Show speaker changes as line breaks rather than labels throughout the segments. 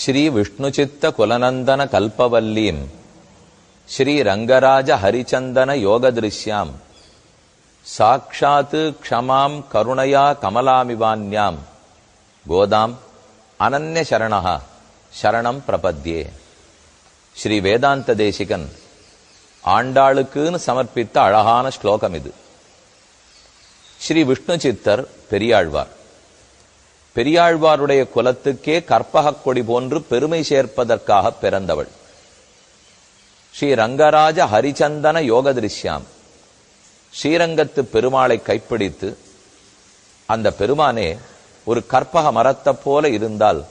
ಶ್ರೀ ವಿಷ್ಣುಚಿತ್ತ ಕುಲನಂದನ ಕಲ್ಪವಲ್ಲೀಂ ಶ್ರೀ ರಂಗರಾಜ ಹರಿಚಂದನ ಯೋಗದೃಶ್ಯಾಂ ಸಾಕ್ಷಾತ್ ಕ್ಷಮಾಂ ಕರುಣಯಾ ಕಮಲಾಮಿವಾನ್ಯಾಂ கோதாம் அனன்ய சரணः சரணம் பிரபத்யே ஸ்ரீ வேதாந்த தேசிகன் ஆண்டாளுக்குன்னு சமர்ப்பித்த அழகான ஸ்லோகம் இது ஸ்ரீ விஷ்ணு சித்தர் பெரியாழ்வார் பெரியாழ்வாருடைய குலத்துக்கே கற்பகக் கொடி போன்று பெருமை சேர்ப்பதற்காக பிறந்தவள். ஸ்ரீ ரங்கராஜ ஹரிச்சந்தன யோக திருஷ்யாம். ஸ்ரீரங்கத்து பெருமாளை கைப்பிடித்து அந்த பெருமானே ஒரு கற்பக மரத்தைப் போல இருந்தால்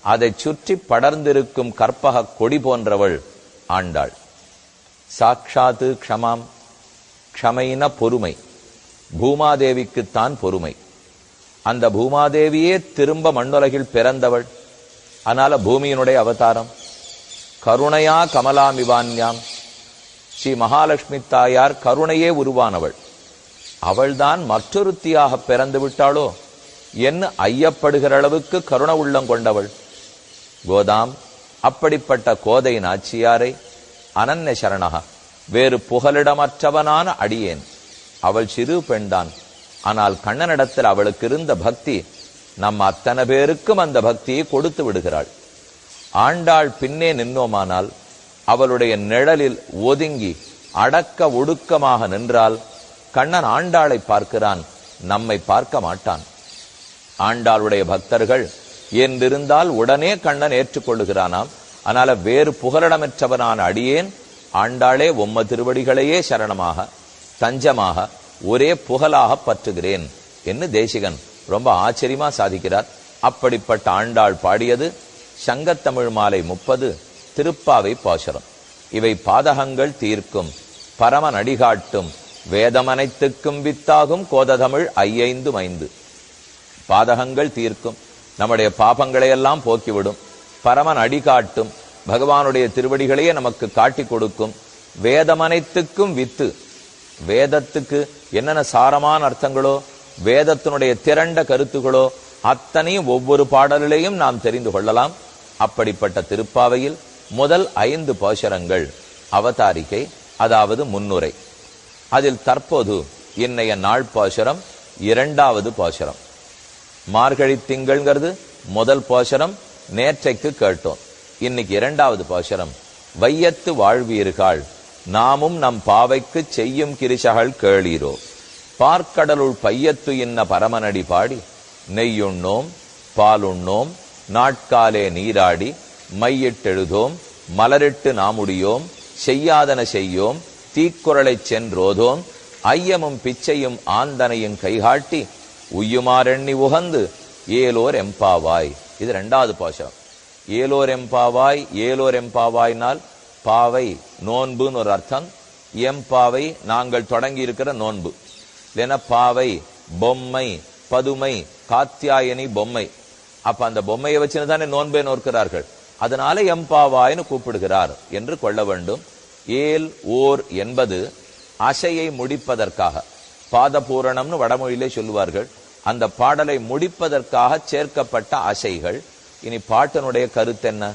அதைச் சுற்றி படர்ந்திருக்கும் கற்பக கொடி போன்றவள் ஆண்டாள். சாக்ஷாத்து க்ஷமாம் க்ஷமைன பொறுமை பூமாதேவிக்குத்தான் பொறுமை. அந்த பூமாதேவியே திரும்ப மண்ணுலகில் பிறந்தவள். அதனால பூமியினுடைய அவதாரம். கருணையா கமலாமிவான்யாம். ஸ்ரீ மகாலட்சுமி தாயார் கருணையே உருவானவள். அவள்தான் மற்றொருத்தியாக பிறந்து விட்டாளோ என்ன ஐயப்படுகிற அளவுக்கு கருண உள்ளம் கொண்டவள். கோதாம் அப்படிப்பட்ட கோதை நாச்சியாரை அனன்ய சரணகா வேறு புகலிடமற்றவனான அடியேன். அவள் சிறு பெண்தான். ஆனால் கண்ணனிடத்தில் அவளுக்கு இருந்த பக்தி நம்ம அத்தனை பேருக்கும் அந்த பக்தியை கொடுத்து விடுகிறாள். ஆண்டாள் பின்னே நின்னோமானால் அவளுடைய நிழலில் ஒதுங்கி அடக்க ஒடுக்கமாக நின்றால் கண்ணன் ஆண்டாளை பார்க்கிறான் நம்மை பார்க்க மாட்டான். ஆண்டாளுடைய பக்தர்கள் என்றிருந்தால் உடனே கண்ணன் ஏற்றுக்கொள்ளுகிறானாம் அதனால வேறு புகலிடமற்றவனான அடியேன் ஆண்டாளே உம்ம திருவடிகளையே சரணமாக தஞ்சமாக ஒரே புகழாக பற்றுகிறேன் என்று தேசிகன் ரொம்ப ஆச்சரியமா சாதிக்கிறார். அப்படிப்பட்ட ஆண்டாள் பாடியது சங்கத்தமிழ் மாலை முப்பது திருப்பாவை பாசுரம். இவை பாதகங்கள் தீர்க்கும் பரமன் நடிகாட்டும் வேதமனைத்துக்கும் வித்தாகும் கோததமிழ் ஐயைந்து மைந்து. பாதகங்கள் தீர்க்கும் நம்முடைய பாபங்களை எல்லாம் போக்கிவிடும் பரமன் அடிகாட்டும் பகவானுடைய திருவடிகளையே நமக்கு காட்டி கொடுக்கும் வேதமனைத்துக்கும் வித்து வேதத்துக்கு என்னென்ன சாரமான அர்த்தங்களோ வேதத்தினுடைய திரண்ட கருத்துகளோ அத்தனையும் ஒவ்வொரு பாடலிலேயும் நாம் தெரிந்து கொள்ளலாம். அப்படிப்பட்ட திருப்பாவையில் முதல் ஐந்து பாசுரங்கள் அவதாரிக்கை அதாவது முன்னுரை. அதில் தற்போது இன்னைய நாள் பாசுரம் இரண்டாவது பாசுரம். மார்கழி திங்கள்ங்கிறது முதல் பாசுரம் நேற்றைக்கு கேட்டோம். இன்னைக்கு இரண்டாவது பாசுரம் வையத்து வாழ்வீர்கள் நாமும் நம் பாவைக்கு செய்யும் கிரிசகள் கேளீரோ. பார்க்கடலுள் பையத்து இன்ன பரமனடி பாடி நெய்யுண்ணோம் பாலுண்ணோம் நாட்காலே நீராடி மையிட்டெழுதோம் மலரிட்டு நாமுடியோம் செய்யாதன செய்யோம் தீக்குறளைச் சென்றோதோம் ஐயமும் பிச்சையும் ஆந்தனையும் கைகாட்டி உய்யுமாறெண்ணி உகந்து ஏலோர் எம்பாவாய். இது ரெண்டாவது பாஷம் ஏலோர் எம்பாவாய் ஏலோர் எம்பாவாய்னால் பாவை நோன்புன்னு ஒரு அர்த்தம். எம்பாவை நாங்கள் தொடங்கி இருக்கிற நோன்பு. இல்லைன்னா பாவை பொம்மை பதுமை காத்தியாயனி பொம்மை. அப்ப அந்த பொம்மையை வச்சுன்னு தானே நோன்பை நோக்கிறார்கள் அதனால எம்பாவாய்னு கூப்பிடுகிறார் என்று கொள்ள வேண்டும். ஏல் ஓர் என்பது அசையை முடிப்பதற்காக. பாதபூரணம்னு வடமொழியிலே சொல்லுவார்கள். அந்த பாடலை முடிப்பதற்காக சேர்க்கப்பட்ட அசைகள். இனி பாட்டனுடைய கருத்து என்ன?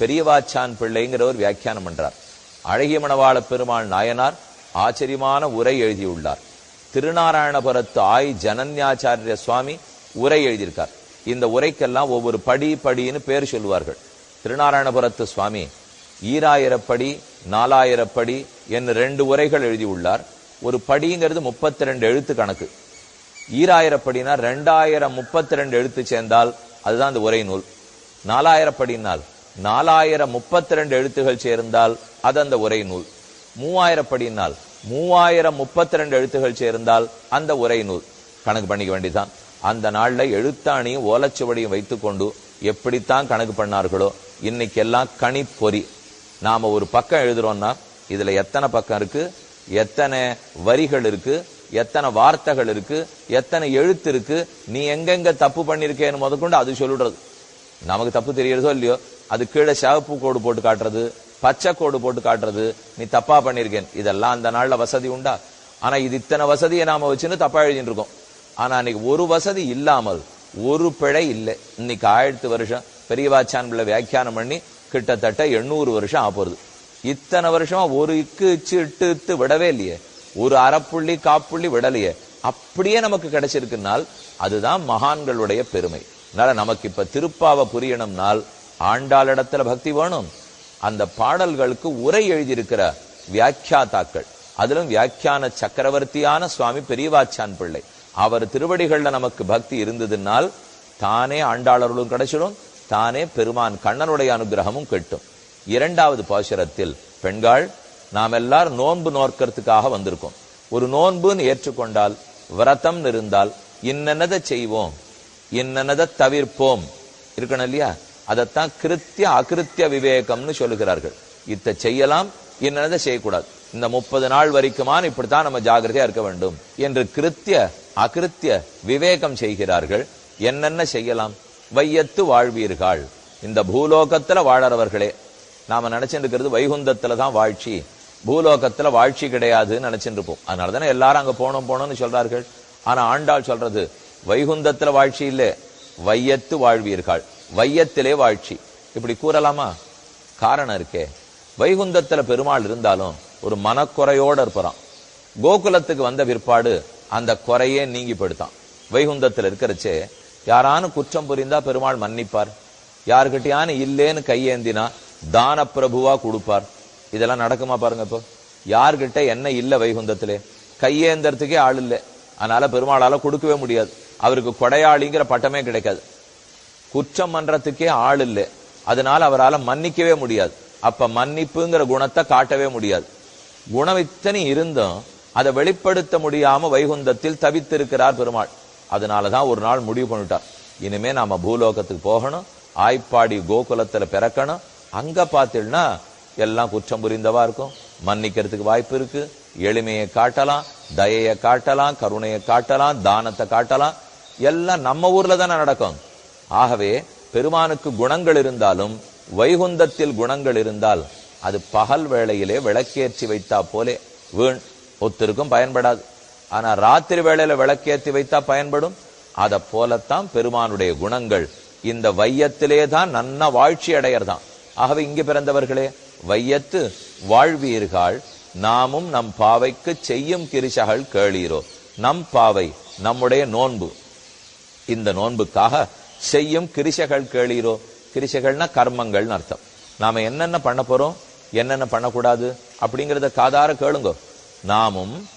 பெரியவாச்சான் பிள்ளைங்கிற ஒரு வியாக்கியானம் பண்றார். அழகிய மணவாள பெருமாள் நாயனார் ஆச்சரியமான உரை எழுதியுள்ளார். திருநாராயணபுரத்து ஆய் ஜனன்யாச்சாரிய சுவாமி உரை எழுதியிருக்கார். இந்த உரைக்கெல்லாம் ஒவ்வொரு படி படின்னு பேர் சொல்லுவார்கள். திருநாராயணபுரத்து சுவாமி ஈராயிரப்படி நாலாயிரப்படி என்று ரெண்டு உரைகள் எழுதியுள்ளார். ஒரு படிங்கிறது முப்பத்தி ரெண்டு எழுத்து கணக்கு. ஈராயிரப்படினா ரெண்டாயிரம் முப்பத்தி ரெண்டு எழுத்து சேர்ந்தால் அதுதான் அந்த உரை நூல். நாலாயிரப்படினால் நாலாயிரம் முப்பத்தி ரெண்டு எழுத்துகள் சேர்ந்தால் அது அந்த உரை நூல். மூவாயிரப்படினால் மூவாயிரம் முப்பத்தி ரெண்டு எழுத்துகள் சேர்ந்தால் அந்த உரை நூல். கணக்கு பண்ணிக்க வேண்டிதான் அந்த நாள்ல எழுத்தாணியும் ஓலச்சுவடியும் வைத்துக்கொண்டு எப்படித்தான் கணக்கு பண்ணார்களோ இன்னைக்கெல்லாம் கணிப்பொறி நாம ஒரு பக்கம் எழுதுறோம்னா இதுல எத்தனை பக்கம் இருக்கு? எத்தனை வரிகள் இருக்கு? எத்தனை வார்த்தைகள் இருக்கு? எத்தனை எழுத்து இருக்கு? நீ எங்கெங்க தப்பு பண்ணிருக்கேன்னு முதற்கொண்டு அது சொல்லுறது நமக்கு தப்பு தெரியறதோ இல்லையோ அது கீழே சிவப்பு கோடு போட்டு காட்டுறது பச்சை கோடு போட்டு காட்டுறது நீ தப்பா பண்ணிருக்கேன் இதெல்லாம் அந்த நாள்ல வசதி உண்டா? ஆனா இது இத்தனை வசதியை நாம வச்சுன்னு தப்பா எழுதிட்டு இருக்கோம் ஆனா அன்னைக்கு ஒரு வசதி இல்லாமல் ஒரு பிழை இல்லை. இன்னைக்கு ஆயிரத்து வருஷம் பெரியவாச்சான்பிள்ளை வியாக்கியானம் பண்ணி கிட்டத்தட்ட எண்ணூறு வருஷம் ஆப்போறது இத்தனை வருஷமா ஒரு இக்கு இச்சு இட்டு இத்து விடவே இல்லையே. ஒரு அரைப்புள்ளி காப்புள்ளி விடலையே. அப்படியே நமக்கு கிடைச்சிருக்குனால் அதுதான் மகான்களுடைய பெருமை. அதனால நமக்கு இப்ப திருப்பாவை புரியணும்னால் ஆண்டாளிடத்துல பக்தி வேணும். அந்த பாடல்களுக்கு உரை எழுதியிருக்கிற வியாக்கியாதாக்கள். அதிலும் வியாக்கியான சக்கரவர்த்தியான சுவாமி பெரியவாச்சான் பிள்ளை. அவர் திருவடிகள்ல நமக்கு பக்தி இருந்ததுனால் தானே ஆண்டாளர்களும் கிடைச்சிடும் தானே பெருமான் கண்ணனுடைய அனுகிரகமும் கெட்டும். இரண்டாவது பாசுரத்தில் பெண்கள் நாம் எல்லாரும் நோன்பு நோக்கிறதுக்காக வந்திருக்கோம். ஒரு நோன்புன்னு ஏற்றுக்கொண்டால் விரதம் இருந்தால் இன்னென்னதை செய்வோம் இன்னென்னதை தவிர்ப்போம். இருக்கணும் இல்லையா? அதைத்தான் கிருத்திய அகிருத்திய விவேகம்னு சொல்லுகிறார்கள். இத்த செய்யலாம் என்னதை செய்யக்கூடாது. இந்த முப்பது நாள் வரைக்குமான இப்படித்தான் நம்ம ஜாகிரதையா இருக்க வேண்டும் என்று கிருத்திய அகிருத்திய விவேகம் செய்கிறார்கள். என்னென்ன செய்யலாம்? வையத்து வாழ்வீர்கள். இந்த பூலோகத்துல வாழறவர்களே நாம நினைச்சிட்டு இருக்கிறது வைகுந்தத்துல தான் வாழ்ச்சி. பூலோகத்துல வாழ்ச்சி கிடையாதுன்னு நினைச்சிட்டு இருப்போம் அதனால தானே எல்லாரும் அங்க போனோம் போனோம்னு சொல்றார்கள். ஆனா ஆண்டாள் சொல்றது வைகுந்தத்துல வாழ்ச்சி இல்லை வையத்து வாழ்வீர்கள். வையத்திலே வாழ்ச்சி. இப்படி கூறலாமா? காரணம் இருக்கே. வைகுந்தத்துல பெருமாள் இருந்தாலும் ஒரு மனக்குறையோட இருப்பான் கோகுலத்துக்கு வந்த பிற்பாடு அந்த குறையே நீங்கி போயிடுதான் வைகுந்தத்தில் இருக்கிறச்சே யாரானு குற்றம் புரிந்தா பெருமாள் மன்னிப்பார். யாருக்கிட்டயானு இல்லேன்னு கையேந்தினா தான பிரபுவா கொடுப்பார். இதெல்லாம் நடக்குமா பாருங்க இப்போ. யார்கிட்ட என்ன இல்லை வைகுந்தத்திலே? கையேந்தறதுக்கே ஆள் இல்லை. அதனால பெருமாளால கொடுக்கவே முடியாது. அவருக்கு கொடையாளிங்கிற பட்டமே கிடைக்காது. குற்றம் பண்றதுக்கே ஆள் இல்லை. அதனால அவரால மன்னிக்கவே முடியாது. அப்ப மன்னிப்புங்கிற குணத்தை காட்டவே முடியாது. குணம் இத்தனை இருந்தும் அதை வெளிப்படுத்த முடியாம வைகுந்தத்தில் தவித்திருக்கிறார் பெருமாள். அதனாலதான் ஒரு நாள் முடிவு பண்ணிட்டார். இனிமே நாம பூலோகத்துக்கு போகணும் ஆய்ப்பாடி கோகுலத்துல பிறக்கணும். அங்க பார்த்தீங்கன்னா எல்லாம் குற்றம் புரிந்தவா இருக்கும். மன்னிக்கிறதுக்கு வாய்ப்பு இருக்கு. எளிமையை காட்டலாம் தயையை காட்டலாம் கருணையை காட்டலாம் தானத்தை காட்டலாம். எல்லாம் நம்ம ஊர்ல தானே நடக்கும். ஆகவே பெருமானுக்கு குணங்கள் இருந்தாலும் வைகுந்தத்தில் குணங்கள் இருந்தால் அது பகல் வேளையிலே விளக்கேற்றி வைத்தா போலே வீண் ஒத்திருக்கும் பயன்படாது. ஆனா ராத்திரி வேளையில விளக்கேற்றி வைத்தா பயன்படும். அத போலத்தான் பெருமானுடைய குணங்கள் இந்த வையத்திலே தான் நன்ன வாழ்ச்சி அடையறதான் ஆகவே இங்கு பிறந்தவர்களே வையத்து வாழ்வீர்கள் நாமும் நம் பாவைக்கு செய்யும் கிரிசகள் கேளீரோ. நம் பாவை நம்முடைய நோன்பு. இந்த நோன்புக்காக செய்யும் கிரிசைகள் கேளீரோ? கிரிசைகள்னா கர்மங்கள்னு அர்த்தம். நாம என்னென்ன பண்ண போறோம்? என்னென்ன பண்ணக்கூடாது? அப்படிங்கிறத காதார கேளுங்க. நாமும்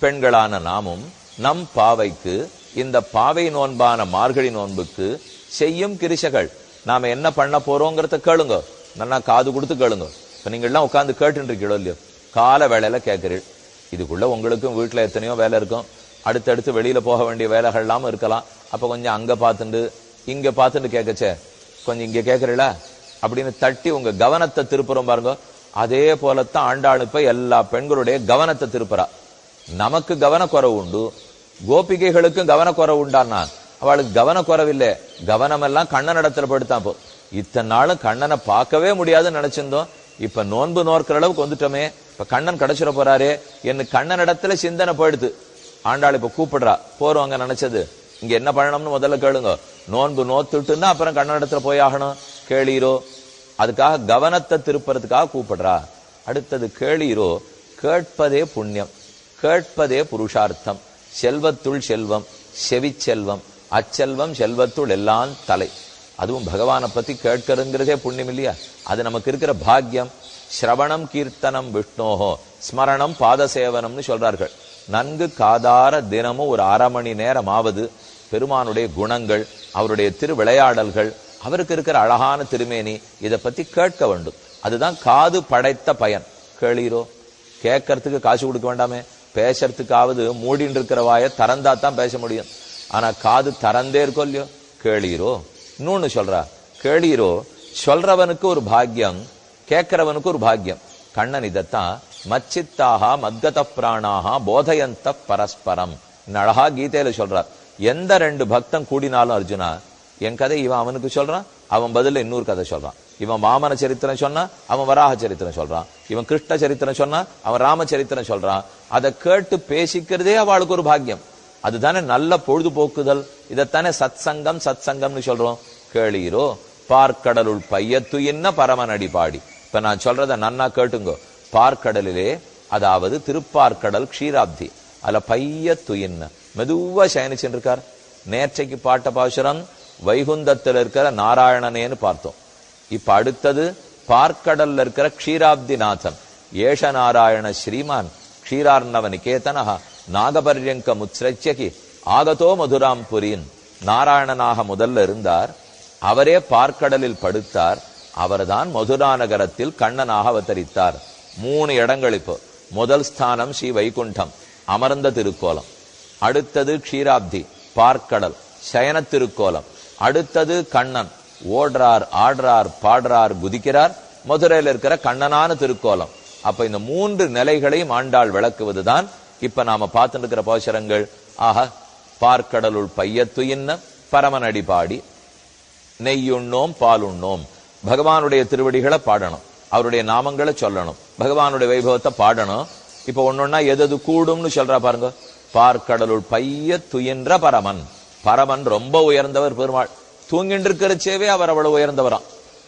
பெண்களான நாமும் நம் பாவைக்கு இந்த பாவை நோன்பான மார்கழி நோன்புக்கு செய்யும் கிரிசைகள் நாம என்ன பண்ண போறோங்கிறத கேளுங்க. நல்லா காது கொடுத்து கேளுங்க. இப்போ நீங்கள்லாம் உட்காந்து கேட்டுருக்கீங்களோ இருக்கீங்களோ இல்லையோ? கால வேலையில கேட்குறீள் இதுக்குள்ள உங்களுக்கும் வீட்டுல எத்தனையோ வேலை இருக்கும். அடுத்தடுத்து வெளியில போக வேண்டிய வேலைகள் இருக்கலாம். அப்போ கொஞ்சம் அங்க பார்த்துட்டு இங்க பார்த்துட்டு கேட்கச்சே கொஞ்சம் இங்க கேட்கறீல அப்படின்னு தட்டி உங்க கவனத்தை திருப்புறோம் பாருங்க. அதே போலத்தான் ஆண்டாளுப்ப எல்லா பெண்களுடைய கவனத்தை திருப்புறா. நமக்கு கவனக்குறவு உண்டு. கோபிகைகளுக்கும் கவனக்குறவு உண்டான்னா அவளுக்கு கவனக்குறவில்லை கவனம் எல்லாம் கண்ணன் இடத்துல படுத்தான் போ. இத்தனை நாளும் கண்ணனை பார்க்கவே முடியாதுன்னு நினைச்சிருந்தோம். இப்ப நோன்பு நோக்கிற அளவுக்கு வந்துட்டோமே. இப்ப கண்ணன் கிடைச்சிட போறாரே. என்ன கண்ணன் இடத்துல சிந்தனை போயிடுது. ஆண்டாள் இப்ப கூப்பிடுறா. போறோம் அங்க நினைச்சது. இங்க என்ன பண்ணணும்னு முதல்ல கேளுங்க. நோன்பு நோத்துட்டுன்னா அப்புறம் கன்னடத்துல போய் ஆகணும். கேளீரோ. அதுக்காக கவனத்தை திருப்புறதுக்காக கூப்பிடுறா. அடுத்தது கேளீரோ. கேட்பதே புண்ணியம். கேட்பதே புருஷார்த்தம். செல்வத்துள் செல்வம் செவி செல்வம் அச்செல்வம் செல்வத்துள் எல்லாம் தலை. அதுவும் பகவானை பத்தி கேட்கறதுங்கிறதே புண்ணியம் இல்லையா? அது நமக்கு இருக்கிற பாக்கியம். ஸ்ரவணம் கீர்த்தனம் விஷ்ணோஹோ. ஸ்மரணம் பாதசேவனம்னு சொல்றார்கள். நன்கு காதார தினமும் ஒரு அரை மணி நேரம் ஆவது பெருமானுடைய குணங்கள் அவருடைய திருவிளையாடல்கள் அவருக்கு இருக்கிற அழகான திருமேனி இதை பத்தி கேட்க வேண்டும். அதுதான் காது படைத்த பயன். கேளீரோ? கேட்கறதுக்கு காசு கொடுக்க வேண்டாமே. பேசுறதுக்காவது மூடின்னு இருக்கிற வாயை திறந்தா தான் பேச முடியும். ஆனா காது திறந்தே இருக்கோ இல்லையோ? கேளீரோ? இன்னொன்னு சொல்றா. கேளீரோ சொல்றவனுக்கு ஒரு பாக்கியம் கேட்கிறவனுக்கு ஒரு பாக்கியம். கண்ணன் இதத்தான் மச்சித்தாக மத்கத பிராணாக போதயந்த பரஸ்பரம். அழகா கீதையில சொல்றார். எந்த ரெண்டு பக்தன் கூடினாலும் அர்ஜுனா என் கதை இவன் அவனுக்கு சொல்றான் அவன் பதில இன்னொரு கதை சொல்றான். இவன் வாமன சரித்திரம் சொன்னா அவன் வராக சரித்திரம் சொல்றான். இவன் கிருஷ்ண சரித்திரம் சொன்னா அவன் ராம சரித்திரம் சொல்றான். அதை கேட்டு பேசிக்கிறதே அவளுக்கு ஒரு பாக்கியம். அதுதானே நல்ல பொழுதுபோக்குதல். இதைத்தானே சத் சங்கம் சத் சங்கம்னு சொல்றோம். கேளீரோ பார்க்கடலுள் பையத்து என்ன பரமனடி பாடி இப்ப நான் சொல்றத நன்னா கேட்டுங்கோ. பார்க்கடலிலே அதாவது திருப்பார்க்கடல் க்ஷீராப்தி. அதுல பையத்து என்ன? மெதுவா சயனிச்சுட்டு இருக்கார் நேற்றைக்கு பாட்ட பாசுரம் வைகுந்தத்தில் இருக்கிற நாராயணனேன்னு பார்த்தோம். இப்ப அடுத்தது பார்க்கடல்ல இருக்கிற க்ஷீராப்தி நாதன் ஏஷ நாராயண ஸ்ரீமான். க்ஷீரார்ணவ நிகேதனஹ நாகபர்யங்க முத்ரட்சகி ஆகதோ மதுராம் புரியின் நாராயணனாக முதல்ல இருந்தார். அவரே பார்க்கடலில் படுத்தார். அவர்தான் மதுரா நகரத்தில் கண்ணனாக அவதரித்தார். மூணு இடங்கள் இப்போ. முதல் ஸ்தானம் ஸ்ரீ வைகுண்டம். அமர்ந்த திருக்கோலம். அடுத்தது க்ஷீராப்தி பார்க்கடல் சயன திருக்கோலம் அடுத்தது கண்ணன் ஓடுறார் ஆடுறார் பாடுறார் குதிக்கிறார். மதுரையில் இருக்கிற கண்ணனான திருக்கோலம். அப்ப இந்த மூன்று நிலைகளையும் ஆண்டாள் விளக்குவதுதான் இப்ப நாம பார்த்துட்டு இருக்கிற போஷரங்கள் ஆக பார்க்கடலுள் பையத்து இன்ன பரமனடி பாடி. நெய்யுண்ணோம் பாலுண்ணோம். பகவானுடைய திருவடிகளை பாடணும். அவருடைய நாமங்களை சொல்லணும். பகவானுடைய வைபவத்தை பாடணும். இப்ப ஒன்னொன்னா எது எது கூடும்னு சொல்றா பாருங்க. பார்க்கடலுள் பைய துயின்ற பரமன். பரமன் ரொம்ப உயர்ந்தவர் பெருமாள். தூங்கிட்டு இருக்கிறச்சேவே அவர் அவ்வளவு உயர்ந்தவராம்.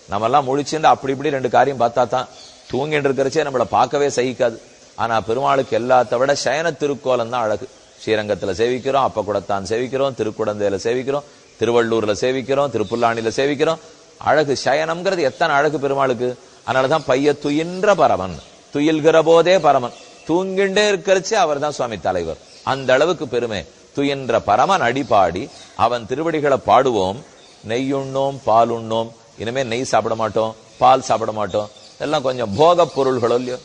நம்ம எல்லாம் முழிச்சுட்டு அப்படி இப்படி ரெண்டு காரியம் பார்த்தா தான் தூங்கிட்டு இருக்கிறச்சே நம்மள பார்க்கவே சகிக்காது. ஆனா பெருமாளுக்கு எல்லாத்த விட சயன திருக்கோலம் தான் அழகு. ஸ்ரீரங்கத்துல சேவிக்கிறோம் அப்ப கூடத்தான் சேவிக்கிறோம் திருக்குடந்தையில சேவிக்கிறோம் திருவள்ளூர்ல சேவிக்கிறோம் திருப்புல்லாணியில சேவிக்கிறோம். அழகு சயனம்ங்கிறது எத்தனை அழகு பெருமாளுக்கு. அதனாலதான் பைய துயின்ற பரமன். துயில்கிற போதே பரமன். தூங்கிண்டே இருக்கிறச்சே அவர் தான் சுவாமி தலைவர். அந்த அளவுக்கு பெருமை. துயின்ற பரமன் அடிபாடி அவன் திருவடிகளை பாடுவோம். நெய்யுண்ணோம் பால் உண்ணோம் இனிமே நெய் சாப்பிட மாட்டோம் பால் சாப்பிட மாட்டோம். எல்லாம் கொஞ்சம் போக பொருள்களோ இல்லையோ.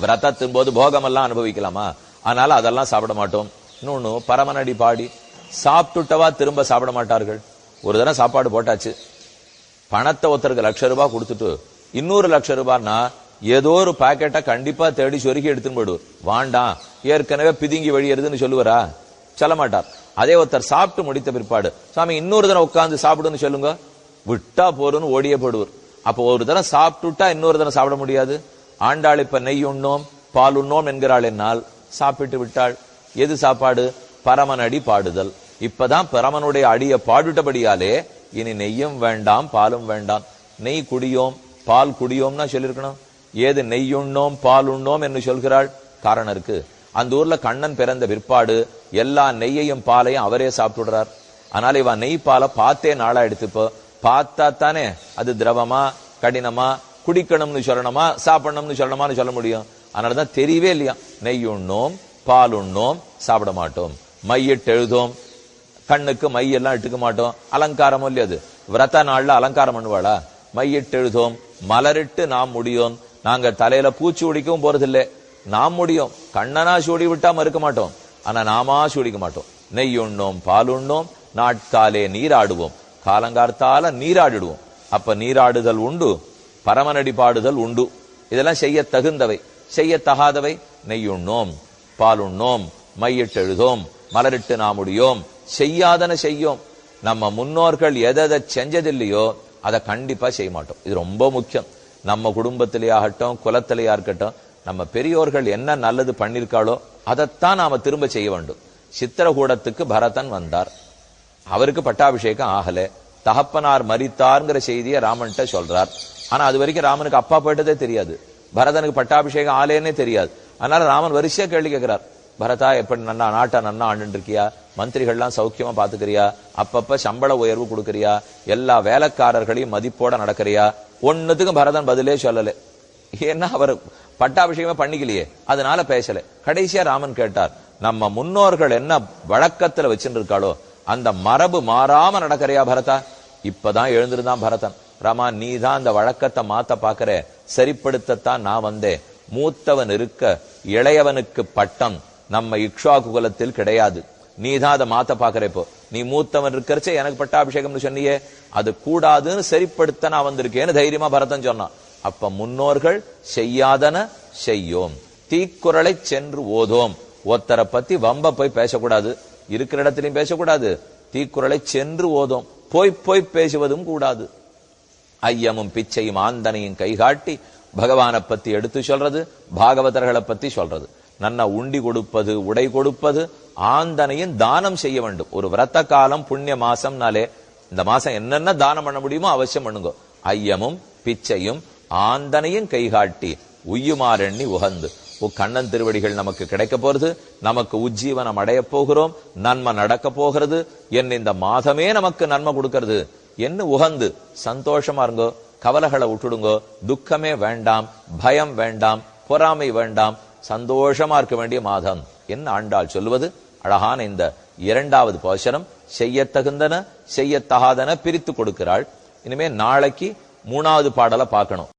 விரதத்தின் போது போகமெல்லாம் அனுபவிக்கலாமா? அதனால அதெல்லாம் சாப்பிட மாட்டோம். இன்னொன்னு பரமனடி பாடி சாப்பிட்டுட்டவா திரும்ப சாப்பிட மாட்டார்கள். ஒரு தடவை சாப்பாடு போட்டாச்சு. பணத்தை ஒருத்தருக்கு லட்ச ரூபாய் கொடுத்துட்டு இன்னொரு லட்ச ரூபாய்னா ஏதோ ஒரு பாக்கெட்டை கண்டிப்பா தேடி சொருகி எடுத்துன்னு போடுவார் வாண்டாம் ஏற்கனவே பிதுங்கி வழியறதுன்னு சொல்லுவாரா? சொல்ல மாட்டார் அதே ஒருத்தர் சாப்பிட்டு முடித்த பிற்பாடு சாமி இன்னொரு தடவை உட்காந்து சாப்பிடுன்னு சொல்லுங்க. விட்டா போறன்னு ஓடியே போடுவார். அப்போ ஒரு தடவை சாப்பிட்டுட்டா இன்னொரு தடவை சாப்பிட முடியாது. ஆண்டாள் இப்ப நெய் உண்ணோம் பால் உண்ணோம் என்கிறாள் என்னால். சாப்பிட்டு விட்டாள். எது சாப்பாடு? பரமன் அடி பாடுதல். இப்பதான் பரமனுடைய அடியை பாடுட்டபடியாலே இனி நெய்யும் வேண்டாம் பாலும் வேண்டாம். நெய் குடியோம் பால் குடியோம்னா சொல்லிருக்கணும் ஏது நெய் உண்ணோம் பால் உண்ணோம் என்று சொல்கிறாள் காரணம் இருக்கு அந்த ஊர்ல கண்ணன் பிறந்த பிற்பாடு எல்லா நெய்யையும் பாலையும் அவரே சாப்பிட்டுடுறார். அதனால இவன் நெய் பாலை பார்த்தே நாளா எடுத்துப்போ. பார்த்தா தானே அது திரவமா கடினமா குடிக்கணும்னு சொல்லணுமா சாப்பிடணும்னு சொல்லணுமான்னு சொல்ல முடியும். அதனாலதான் தெரியவே இல்லையா? நெய் உண்ணோம் பால் உண்ணோம் சாப்பிட மாட்டோம். மையிட்டு எழுதும் கண்ணுக்கு மை எல்லாம் இட்டுக்க மாட்டோம். அலங்காரமும் இல்லையா அது? விரத நாள்ல அலங்காரம் பண்ணுவாளா? மையிட்டு எழுதும் மலரிட்டு நாம் முடியும். நாங்க தலையில பூச்சி ஒடிக்கவும் போறதில்லை. நாம் முடியும் கண்ணனா சூடி விட்டா மறுக்க மாட்டோம். ஆனா நாமா சூடிக்க மாட்டோம். நெய் உண்ணோம் பால் உண்ணோம் நாட்காலே நீராடுவோம். காலங்கார்த்தால நீராடிடுவோம். அப்ப நீராடுதல் உண்டு பரமனடி பாடுதல் உண்டு. இதெல்லாம் செய்ய தகுந்தவை. செய்ய தகாதவை. நெய்யுண்ணோம் பாலுண்ணோம் மையிட்டு எழுதோம் மலரிட்டு நாமுடியோம் செய்யாதன செய்யோம். நம்ம முன்னோர்கள் எதை செஞ்சதில்லையோ அதை கண்டிப்பா செய்ய மாட்டோம். இது ரொம்ப முக்கியம். நம்ம குடும்பத்திலே ஆகட்டும் குலத்திலேயா இருக்கட்டும் நம்ம பெரியோர்கள் என்ன நல்லது பண்ணிருக்காளோ அதைத்தான் நாம திரும்ப செய்ய வேண்டும். சித்திரகூடத்துக்கு பரதன் வந்தார். அவருக்கு பட்டாபிஷேகம் ஆகல. தகப்பனார் மரித்தார்ங்கிற செய்தியை ராமன்கிட்ட சொல்றார். ஆனா அது வரைக்கும் ராமனுக்கு அப்பா போயிட்டதே தெரியாது. பரதனுக்கு பட்டாபிஷேகம் ஆலேன்னே தெரியாது. அதனால ராமன் வரிசையா கேள்வி கேட்கிறார். பரதா எப்படி நன்னா நாட்டை நன்னா ஆண்டு இருக்கியா? மந்திரிகள்லாம் சௌக்கியமா பாத்துக்கிறியா? அப்பப்ப சம்பள உயர்வு கொடுக்கறியா? எல்லா வேலைக்காரர்களையும் மதிப்போட நடக்கிறியா? ஒன்னுத்துக்கும் பரதன் பதிலே சொல்லல. ஏன்னா அவர் பட்டாபிஷேகமே பண்ணிக்கலையே அதனால பேசல. கடைசியா ராமன் கேட்டார் நம்ம முன்னோர்கள் என்ன வழக்கத்துல வச்சுட்டு இருக்காளோ அந்த மரபு மாறாம நடக்கிறியா பரதா? இப்பதான் எழுந்திருந்தான் பரதன். ராமா நீ தான் அந்த வழக்கத்தை மாத்த பாக்குற சரிப்படுத்தத்தான் நான் வந்தேன். மூத்தவன் இருக்க இளையவனுக்கு பட்டம் நம்ம இக்ஷாக்கு குலத்தில் கிடையாது. நீ தான் அதை மாத்த பாக்குற இப்போ. நீ மூத்தவன் இருக்கிறச்சே எனக்கு பட்டாபிஷேகம்னு சொன்னியே அது கூடாதுன்னு சரிப்படுத்த நான் வந்திருக்கேன்னு தைரியமா பரதன் சொன்னான். அப்ப முன்னோர்கள் செய்யாதன செய்யோம். தீக்குறளை சென்று ஓதோம். ஒருத்தரை பத்தி வம்ப போய் பேசக்கூடாது. இருக்கிற இடத்திலையும் பேசக்கூடாது. தீக்குறளை சென்று ஓதோம். போய் போய் பேசுவதும் கூடாது. ஐயமும் பிச்சையும் ஆந்தனையும் கைகாட்டி பகவானை பத்தி எடுத்து சொல்றது பாகவதர்களை பத்தி சொல்றது. நன்ன உண்டி கொடுப்பது உடை கொடுப்பது ஆந்தனையும் தானம் செய்ய வேண்டும். ஒரு விரத்த காலம் புண்ணிய மாசம்னாலே இந்த மாசம் என்னென்ன தானம் பண்ண முடியுமோ அவசியம் பண்ணுங்க. ஐயமும் பிச்சையும் ஆந்தனையும் கைகாட்டி உய்யுமாறெண்ணி உகந்து. கண்ணன் திருவடிகள் நமக்கு கிடைக்க போறது நமக்கு உஜ்ஜீவனம் அடைய போகிறோம் நன்மை நடக்க போகிறது என்ன இந்த மாதமே நமக்கு நன்மை கொடுக்கறது. என்ன உகந்து சந்தோஷமா இருங்கோ கவலைகளை விட்டுடுங்கோ துக்கமே வேண்டாம் பயம் வேண்டாம் பொறாமை வேண்டாம் சந்தோஷமா இருக்க வேண்டிய மாதம். என்ன ஆண்டாள் சொல்வது அழகான இந்த இரண்டாவது போஷனம் செய்யத்தகுந்தன செய்யத்தகாதன பிரித்து கொடுக்கிறாள். இனிமே நாளைக்கு மூணாவது பாடலை பார்க்கணும்.